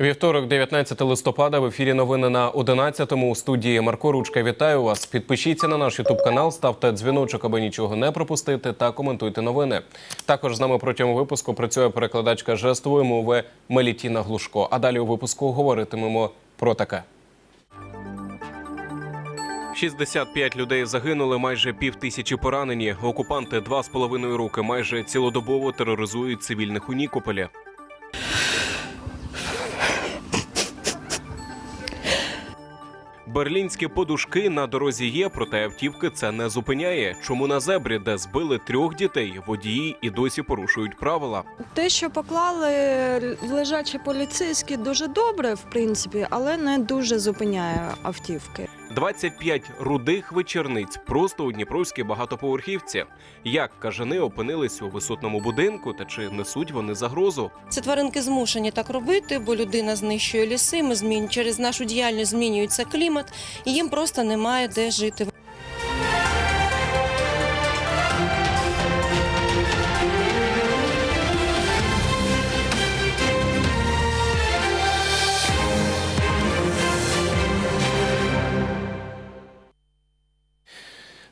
Вівторок, 19 листопада, в ефірі новини на 11-му. У студії Марко Ручка. Вітаю вас. Підпишіться на наш Ютуб канал, ставте дзвіночок, аби нічого не пропустити, та коментуйте новини. Також з нами протягом випуску працює перекладачка жестової мови Мелітіна Глушко. А далі у випуску говоритимемо про таке. 65 людей загинули, майже пів тисячі поранені. Окупанти два з половиною роки майже цілодобово тероризують цивільних у Нікополі. Берлінські подушки на дорозі є, проте автівки це не зупиняє. Чому на зебрі, де збили трьох дітей, водії і досі порушують правила? Те, що поклали лежачі поліцейські, дуже добре, в принципі, але не дуже зупиняє автівки. 25 рудих вечорниць просто у Дніпровській багатоповерхівці. Як кажани опинились у висотному будинку, та чи несуть вони загрозу? Це тваринки змушені так робити, бо людина знищує ліси. Ми змін через нашу діяльність змінюється клімат, і їм просто немає де жити.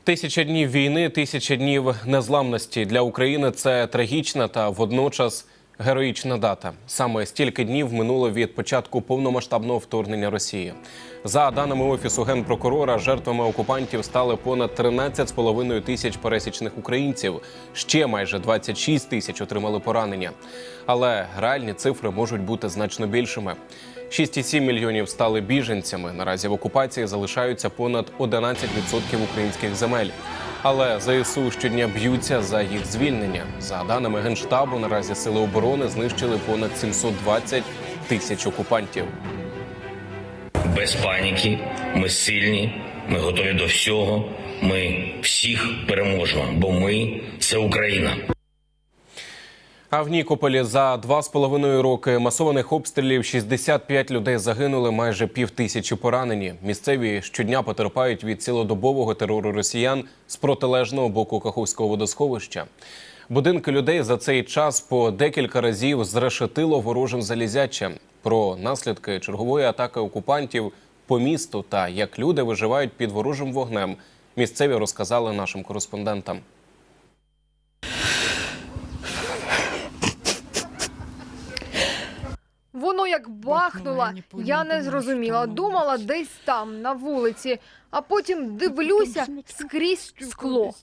Тисяча днів війни, тисяча днів незламності для України це трагічна та водночас героїчна дата. Саме стільки днів минуло від початку повномасштабного вторгнення Росії. За даними офісу генпрокурора, жертвами окупантів стали понад 13,5 тисяч пересічних українців. Ще майже 26 тисяч отримали поранення. Але реальні цифри можуть бути значно більшими. 6,7 мільйонів стали біженцями. Наразі в окупації залишаються понад 11% українських земель. Але ЗСУ щодня б'ються за їх звільнення. За даними генштабу, наразі сили оборони знищили понад 720 тисяч окупантів. без паніки. Ми сильні, ми готові до всього. Ми всіх переможемо, бо ми це Україна. А в Нікополі за два з половиною роки масованих обстрілів 65 людей загинули, майже пів тисячі поранені. Місцеві щодня потерпають від цілодобового терору росіян з протилежного боку Каховського водосховища. Будинки людей за цей час по декілька разів зрешетило ворожим залізячем. Про наслідки чергової атаки окупантів по місту та як люди виживають під ворожим вогнем. Місцеві розказали нашим кореспондентам. Воно як бахнуло, я не зрозуміла. Думала десь там, на вулиці, а потім дивлюся скрізь скло.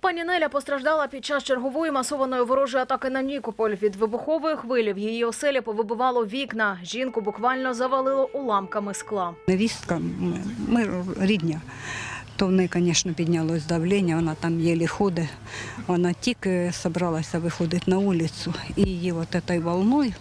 Пані Неля постраждала під час чергової масованої ворожої атаки на Нікополь. Від вибухової хвилі в її оселі повибивало вікна. Жінку буквально завалило уламками скла. Невістка, ми, ми рідня. То в неї, звісно, піднялось давлення, вона там єлі ходить. Вона тільки зібралася виходити на вулицю, і її от цією волною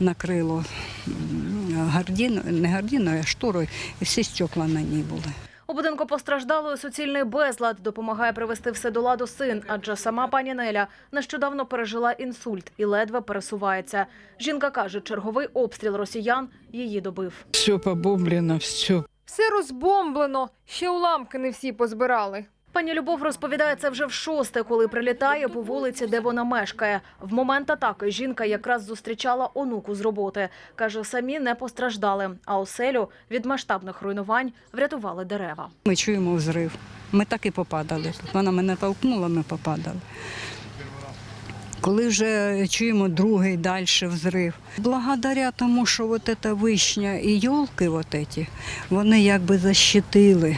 накрило м, гардіною, не гардіною, а шторою, і всі стекла на ній були. У будинку постраждалої суцільний безлад допомагає привести все до ладу син, адже сама пані Неля нещодавно пережила інсульт і ледве пересувається. Жінка каже, черговий обстріл росіян її добив. Все побомблено, все. Все розбомблено, ще уламки не всі позбирали. Пані Любов розповідає це вже в шосте, коли прилітає по вулиці, де вона мешкає. В момент атаки жінка якраз зустрічала онуку з роботи. Каже, самі не постраждали, а оселю від масштабних руйнувань врятували дерева. Ми чуємо взрив. Ми так і попадали. Вона мене толкнула, ми попадали. Коли вже чуємо другий далі взрив. Благодаря тому, що от ця вишня і йолки, от ці, вони якби защитили.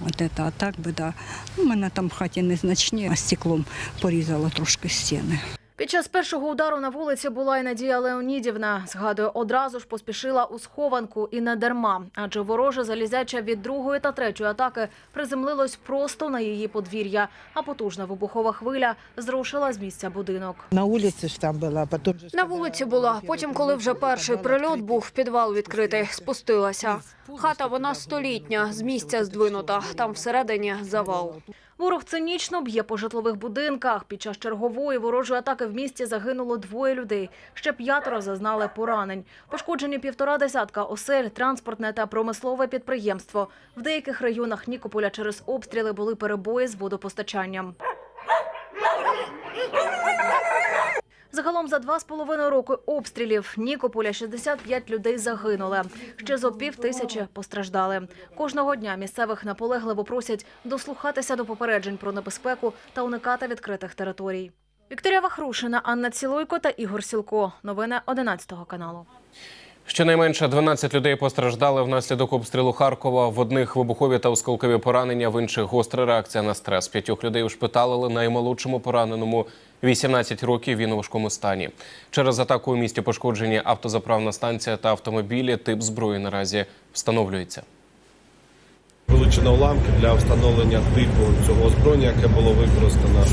От це, а так би, да. У мене там в хаті незначні, а стеклом порізало трошки стіни. Під час першого удару на вулиці була і Надія Леонідівна. Згадує, одразу ж поспішила у схованку і не дарма, адже вороже залізяча від другої та третьої атаки приземлилось просто на її подвір'я, а потужна вибухова хвиля зрушила з місця будинок. На вулиці ж там була, потім На вулиці була. Потім, коли вже перший прильот був, підвал відкритий, спустилася. Хата вона столітня, з місця здвинута. Там всередині завал. Ворог цинічно б'є по житлових будинках. Під час чергової ворожої атаки в місті загинуло двоє людей. Ще п'ятеро зазнали поранень. Пошкоджені півтора десятка осель, транспортне та промислове підприємство. В деяких районах Нікополя через обстріли були перебої з водопостачанням. Загалом за два з половиною роки обстрілів Нікополя 65 людей загинули. Ще зо пів тисячі постраждали. Кожного дня місцевих наполегливо просять дослухатися до попереджень про небезпеку та уникати відкритих територій. Вікторія Вахрушина, Анна Цілуйко та Ігор Сілко. Новини 11 каналу. Щонайменше 12 людей постраждали внаслідок обстрілу Харкова. В одних вибухові та осколкові поранення, в інших гостра реакція на стрес. П'ятьох людей ушпиталили. Наймолодшому пораненому 18 років. Він у важкому стані. Через атаку у місті пошкоджені автозаправна станція та автомобілі. Тип зброї наразі встановлюється. Вилучено уламки для встановлення типу цього озброєння, яке було використано,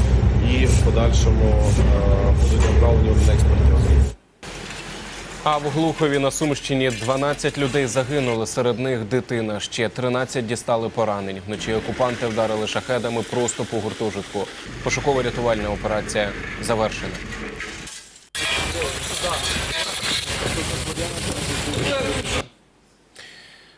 і в подальшому е, будуть направлені на експертизу. А в Глухові на Сумщині 12 людей загинули. Серед них дитина. Ще 13 дістали поранень. Вночі окупанти вдарили шахедами просто по гуртожитку. Пошуково-рятувальна операція завершена.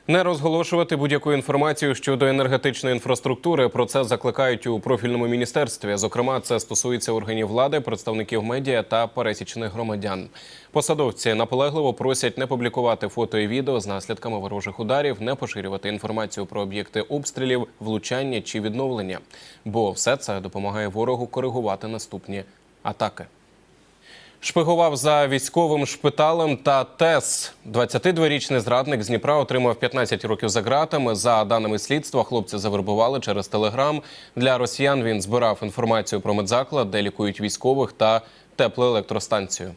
Не розголошувати будь-яку інформацію щодо енергетичної інфраструктури. Про це закликають у профільному міністерстві. Зокрема, це стосується органів влади, представників медіа та пересічних громадян. Посадовці наполегливо просять не публікувати фото і відео з наслідками ворожих ударів, не поширювати інформацію про об'єкти обстрілів, влучання чи відновлення, бо все це допомагає ворогу коригувати наступні атаки. Шпигував за військовим шпиталем та ТЕС. 22-річний зрадник з Дніпра отримав 15 років за ґратами. За даними слідства, хлопця завербували через телеграм. Для росіян він збирав інформацію про медзаклад, де лікують військових та теплоелектростанцію.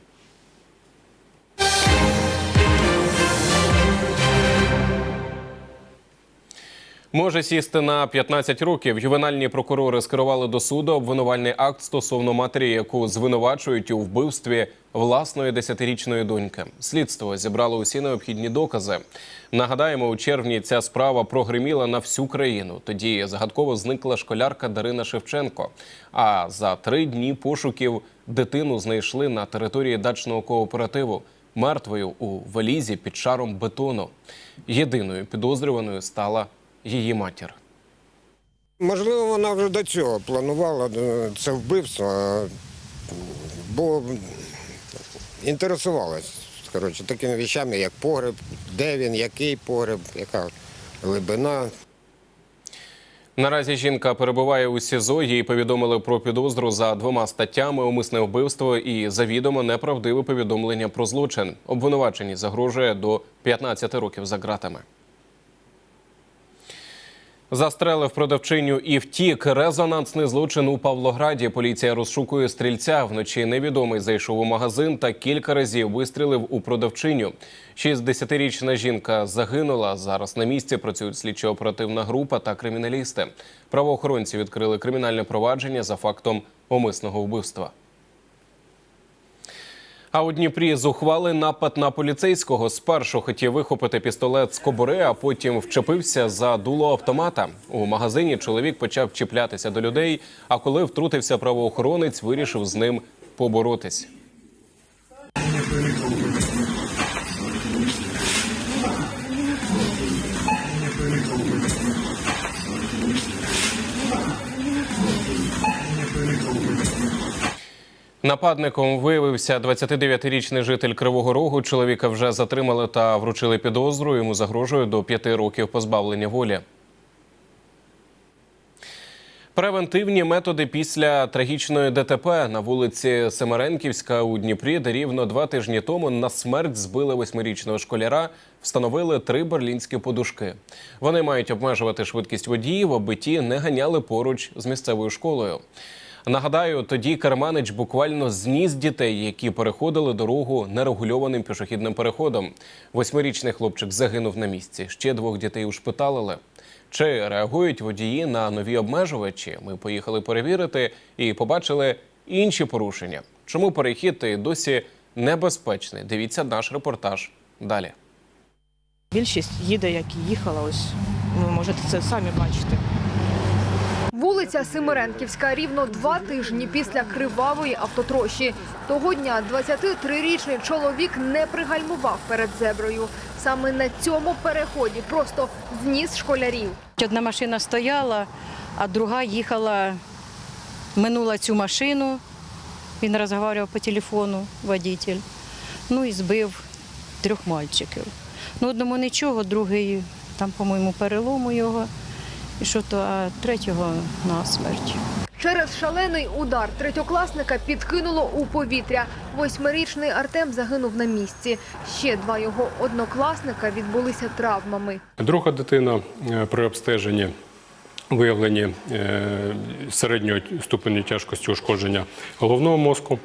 Може сісти на 15 років. Ювенальні прокурори скерували до суду обвинувальний акт стосовно матері, яку звинувачують у вбивстві власної десятирічної доньки. Слідство зібрало усі необхідні докази. Нагадаємо, у червні ця справа прогриміла на всю країну. Тоді загадково зникла школярка Дарина Шевченко. А за три дні пошуків дитину знайшли на території дачного кооперативу. Мертвою у валізі під шаром бетону. Єдиною підозрюваною стала її матір. Можливо, вона вже до цього планувала е, це вбивство, бо інтересувалась коротше, такими речами, як погреб, де він, який погреб, яка глибина. Наразі жінка перебуває у СІЗО. Їй повідомили про підозру за двома статтями: умисне вбивство і завідомо неправдиве повідомлення про злочин. Обвинуваченій загрожує до 15 років за ґратами. Застрелив продавчиню і втік. Резонансний злочин у Павлограді. Поліція розшукує стрільця. Вночі невідомий зайшов у магазин та кілька разів вистрілив у продавчиню. 60-річна жінка загинула. Зараз на місці працюють слідчо-оперативна група та криміналісти. Правоохоронці відкрили кримінальне провадження за фактом умисного вбивства. А у Дніпрі зухвали напад на поліцейського. Спершу хотів вихопити пістолет з кобури, а потім вчепився за дуло автомата. У магазині чоловік почав чіплятися до людей. А коли втрутився правоохоронець, вирішив з ним поборотись. Нападником виявився 29-річний житель Кривого Рогу. Чоловіка вже затримали та вручили підозру. Йому загрожує до п'яти років позбавлення волі. Превентивні методи після трагічної ДТП на вулиці Семеренківська у Дніпрі, де рівно два тижні тому на смерть збили восьмирічного школяра, встановили три берлінські подушки. Вони мають обмежувати швидкість водіїв, аби ті не ганяли поруч з місцевою школою. Нагадаю, тоді керманич буквально зніс дітей, які переходили дорогу нерегульованим пішохідним переходом. Восьмирічний хлопчик загинув на місці. Ще двох дітей ушпиталили. Чи реагують водії на нові обмежувачі? Ми поїхали перевірити і побачили інші порушення. Чому перехід і досі небезпечний? Дивіться наш репортаж далі. Більшість їде, як і їхала. Ось ви можете це самі бачити. Вулиця Семеренківська рівно два тижні після кривавої автотрощі. Того дня 23-річний чоловік не пригальмував перед зеброю. Саме на цьому переході просто зніс школярів. Одна машина стояла, а друга їхала, минула цю машину Він розмовляв по телефону, водитель. Ну і збив трьох мальчиків. Ну, одному нічого, другий там, по-моєму, перелому його, і що то, а третього на смерть. Через шалений удар третьокласника підкинуло у повітря. Восьмирічний Артем загинув на місці. Ще два його однокласника відбулися травмами. Друга дитина е, при обстеженні виявлені е, середньої ступені тяжкості ушкодження головного мозку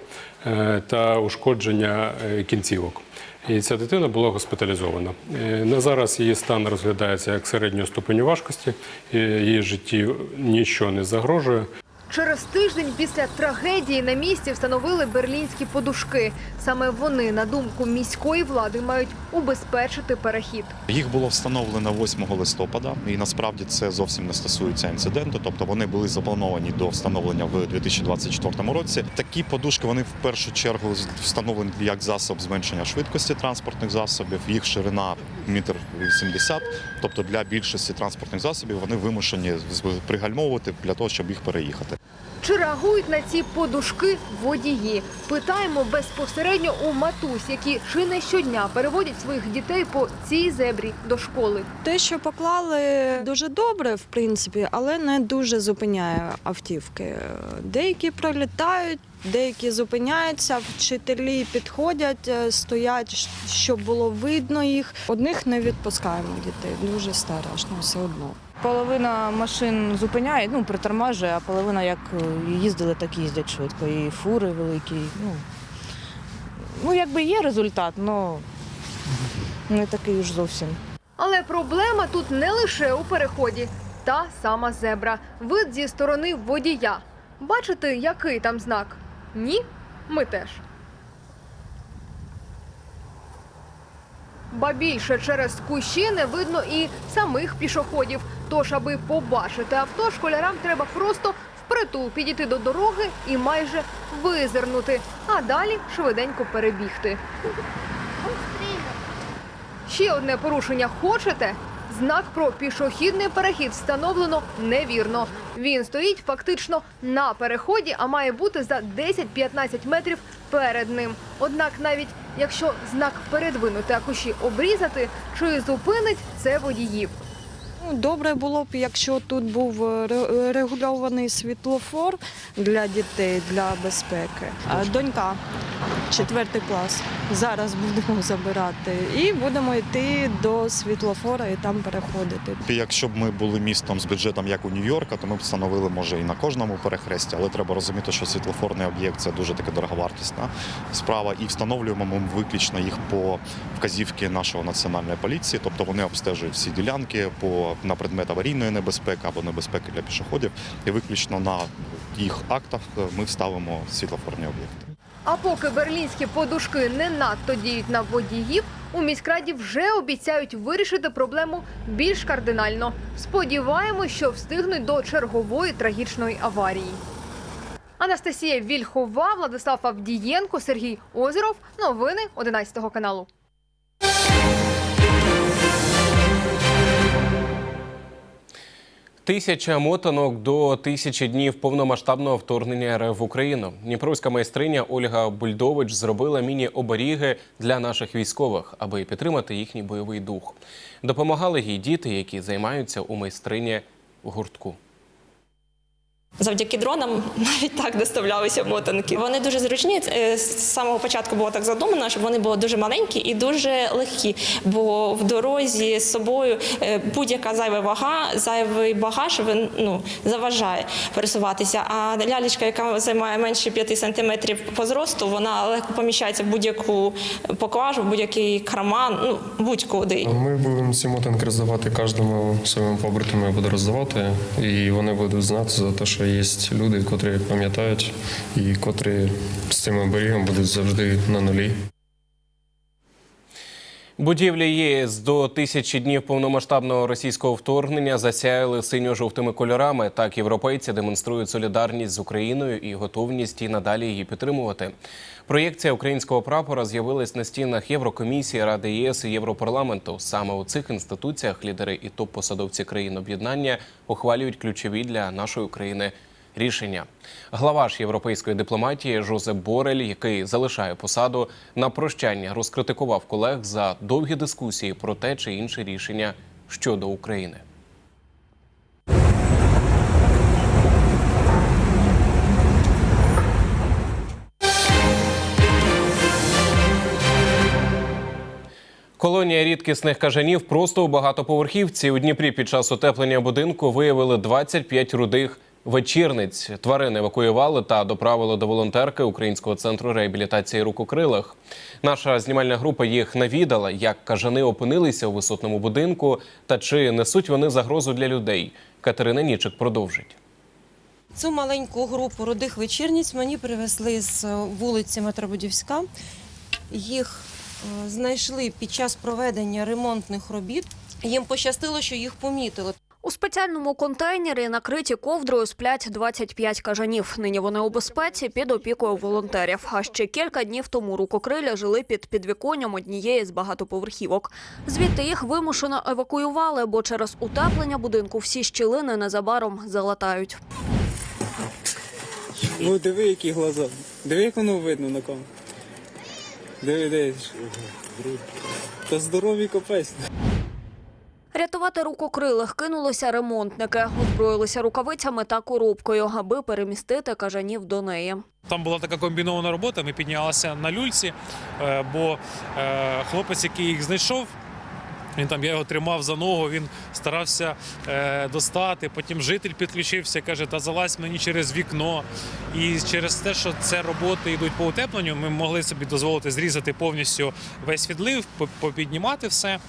е, та ушкодження кінцівок. І ця дитина була госпіталізована. Е, На зараз її стан розглядається як середньої ступеню важкості, е, її житті нічого не загрожує. Через тиждень після трагедії на місці встановили берлінські подушки. Саме вони, на думку міської влади, мають убезпечити перехід. Їх було встановлено 8 листопада, і насправді це зовсім не стосується інциденту. Тобто вони були заплановані до встановлення в 2024 році. Такі подушки вони в першу чергу встановлені як засоб зменшення швидкості транспортних засобів. Їх ширина метр вісімдесят. Тобто для більшості транспортних засобів вони вимушені пригальмовувати для того, щоб їх переїхати. Чи реагують на ці подушки водії? Питаємо безпосередньо у матусь, які чи не щодня переводять своїх дітей по цій зебрі до школи. Те, що поклали дуже добре, в принципі, але не дуже зупиняє автівки. Деякі пролітають, деякі зупиняються, вчителі підходять, е, стоять, щоб було видно їх. Одних не відпускаємо дітей. Дуже страшно все одно. Половина машин зупиняє, ну, притормажує, а половина як е, їздили, так їздять швидко. І фури великі. Ну, ну якби є результат, але не такий уж зовсім. Але проблема тут не лише у переході. Та сама зебра. Вид зі сторони водія. Бачите, який там знак? Ні? Ми теж. Ба більше через кущі не видно і самих пішоходів. Тож, аби побачити авто, школярам треба просто впритул підійти до дороги і майже визирнути, а далі швиденько перебігти. Ще одне порушення хочете? Знак про пішохідний перехід встановлено невірно. Він стоїть фактично на переході, а має бути за 10-15 метрів перед ним. Однак, навіть якщо знак передвинути, а кущі обрізати, чи зупинить це водіїв? Ну, Добре було б, якщо тут був е, регульований світлофор для дітей для безпеки. Донька, четвертий клас. Зараз будемо забирати і будемо йти до світлофора і там переходити. Якщо б ми були містом з бюджетом, як у Нью-Йорка, то ми б встановили може і на кожному перехресті, але треба розуміти, що світлофорний об'єкт це дуже таки дороговартісна справа, і встановлюємо ми виключно їх по вказівки нашої національної поліції, тобто вони обстежують всі ділянки по на предмет аварійної небезпеки або небезпеки для пішоходів, і виключно на їх актах ми вставимо світлофорні об'єкти. А поки берлінські подушки не надто діють на водіїв, у міськраді вже обіцяють вирішити проблему більш кардинально. Сподіваємось, що встигнуть до чергової трагічної аварії. Анастасія Вільхова, Владислав Авдієнко, Сергій Озеров. Новини 11 каналу. Тисяча мотанок до тисячі днів повномасштабного вторгнення РФ в Україну. Дніпровська майстриня Ольга Бульдович зробила міні-оберіги для наших військових, аби підтримати їхній бойовий дух. Допомагали їй діти, які займаються у майстрині гуртку. Завдяки дронам навіть так доставлялися мотанки. Вони дуже зручні. Е, З самого початку було так задумано, щоб вони були дуже маленькі і дуже легкі. Бо в дорозі з собою е, будь-яка зайва вага, зайвий багаж він ну заважає пересуватися. А лялечка, яка займає менше 5 сантиметрів по зросту, вона легко поміщається в будь-яку поклажу, в будь-який карман, ну будь-куди. Ми будемо ці мотанки роздавати кожному своєму побратиму я буду роздавати, і вони будуть знати за те, що є люди, котрі пам'ятають і котрі з цим оберігом будуть завжди на нулі. Будівлі ЄС до тисячі днів повномасштабного російського вторгнення засяяли синьо-жовтими кольорами. Так європейці демонструють солідарність з Україною і готовність і надалі її підтримувати. Проєкція українського прапора з'явилась на стінах Єврокомісії, Ради ЄС і Європарламенту. Саме у цих інституціях лідери і топ-посадовці країн об'єднання ухвалюють ключові для нашої України рішення. Глава ж європейської дипломатії Жозеп Борель, який залишає посаду на прощання, розкритикував колег за довгі дискусії про те чи інше рішення щодо України. Колонія рідкісних кажанів просто у багатоповерхівці. У Дніпрі під час утеплення будинку виявили 25 рудих вечірниць. Тварин евакуювали та доправили до волонтерки Українського центру реабілітації рукокрилих. Наша знімальна група їх навідала, як кажани опинилися у висотному будинку та чи несуть вони загрозу для людей. Катерина Нічик продовжить. Цю маленьку групу рудих вечірниць мені привезли з вулиці Метробудівська. Їх е, знайшли під час проведення ремонтних робіт. Їм пощастило, що їх помітили. У спеціальному контейнері, накриті ковдрою, сплять 25 кажанів. Нині вони у безпеці під опікою волонтерів. А ще кілька днів тому рукокриля жили під підвіконням однієї з багатоповерхівок. Звідти їх вимушено евакуювали, бо через утеплення будинку всі щілини незабаром залатають. Ну диви, які глаза. Диви, як воно видно на камері. Диви, диви. Та здорові капець. Рятувати рукокрилих кинулися ремонтники, озброїлися рукавицями та коробкою, аби перемістити кажанів до неї. Там була така комбінована робота. Ми піднялися на люльці, е, бо е, хлопець, який їх знайшов. Він там я його тримав за ногу, він старався е, достати. Потім житель підключився, каже, та залазь мені через вікно. І через те, що це роботи йдуть по утепленню, ми могли собі дозволити зрізати повністю весь відлив, попіднімати все.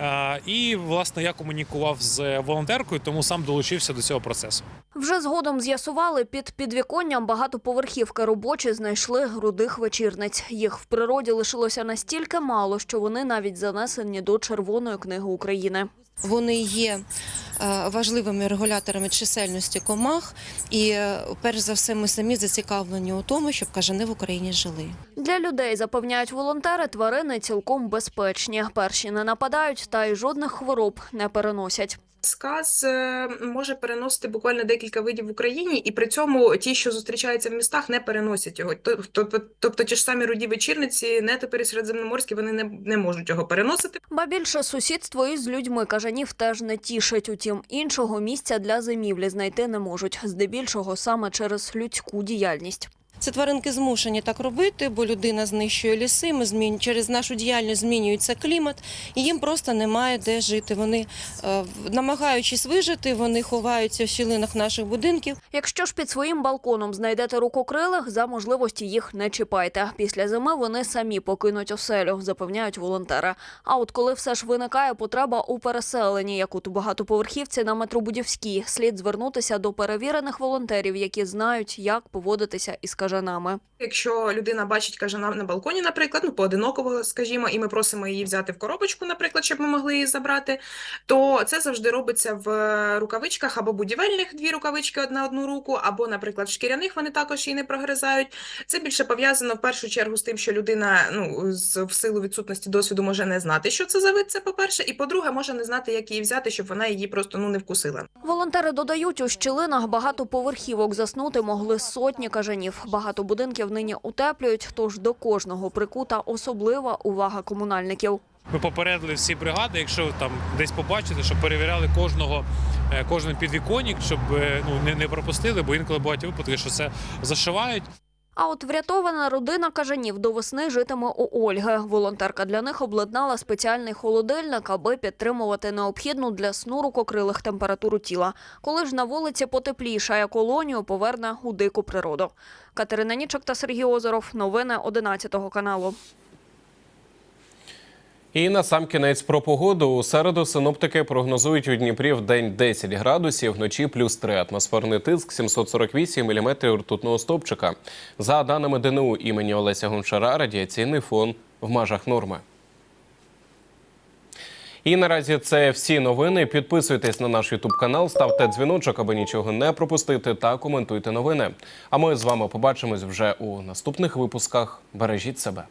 Е, і власне я комунікував з волонтеркою, тому сам долучився до цього процесу. Вже згодом з'ясували, під підвіконням багатоповерхівки робочі знайшли рудих вечірниць. Їх в природі лишилося настільки мало, що вони навіть занесені до Червоної книги України. Вони є е, важливими регуляторами чисельності комах, і е, перш за все ми самі зацікавлені у тому, щоб кажани в Україні жили. Для людей запевняють волонтери, тварини цілком безпечні. Перші не нападають та й жодних хвороб не переносять. Сказ е, може переносити буквально декілька видів в Україні, і при цьому ті, що зустрічаються в містах, не переносять його. Тобто, тобто ті ж самі руді вечірниці, нетопері середземноморські, вони не, не можуть його переносити. Ба більше сусідство із людьми кажанів теж не тішить. Утім, іншого місця для зимівлі знайти не можуть, здебільшого саме через людську діяльність. Це тваринки змушені так робити, бо людина знищує ліси. Ми змін... через нашу діяльність змінюється клімат, і їм просто немає де жити. Вони, е, намагаючись вижити, вони ховаються в щілинах наших будинків. Якщо ж під своїм балконом знайдете рукокрилих, за можливості їх не чіпайте. Після зими вони самі покинуть оселю, запевняють волонтери. А от коли все ж виникає потреба у переселенні, як от у багатоповерхівці на Метробудівській, слід звернутися до перевірених волонтерів, які знають, як поводитися із кажанами. Якщо людина бачить кажана на балконі, наприклад, ну поодиноково, скажімо, і ми просимо її взяти в коробочку, наприклад, щоб ми могли її забрати, то це завжди робиться в е, рукавичках або будівельних дві рукавички одна одну руку, або, наприклад, в шкіряних вони також її не прогризають. Це більше пов'язано в першу чергу з тим, що людина ну з в силу відсутності досвіду може не знати, що це за вид. Це по-перше, і по-друге, може не знати, як її взяти, щоб вона її просто ну не вкусила. Волонтери додають, у щілинах багатоповерхівок заснути могли сотні кажанів. Багато будинків нині утеплюють, тож до кожного прикута особлива увага комунальників. Ми попередили всі бригади, якщо там десь побачите, щоб перевіряли кожного, е, кожен підвіконник, щоб е, ну не, пропустили, бо інколи бувають випадки, що це зашивають. А от врятована родина кажанів до весни житиме у Ольги. Волонтерка для них обладнала спеціальний холодильник, аби підтримувати необхідну для сну рукокрилих температуру тіла. Коли ж на вулиці потеплішає, колонію поверне у дику природу. Катерина Нічок та Сергій Озеров. Новини 11 каналу. І на сам кінець про погоду. У середу синоптики прогнозують у Дніпрі в день 10 градусів, вночі плюс 3. Атмосферний тиск 748 міліметрів ртутного стовпчика. За даними ДНУ імені Олеся Гончара, радіаційний фон в межах норми. І наразі це всі новини. Підписуйтесь на наш Ютуб канал, ставте дзвіночок, аби нічого не пропустити, та коментуйте новини. А ми з вами побачимось вже у наступних випусках. Бережіть себе.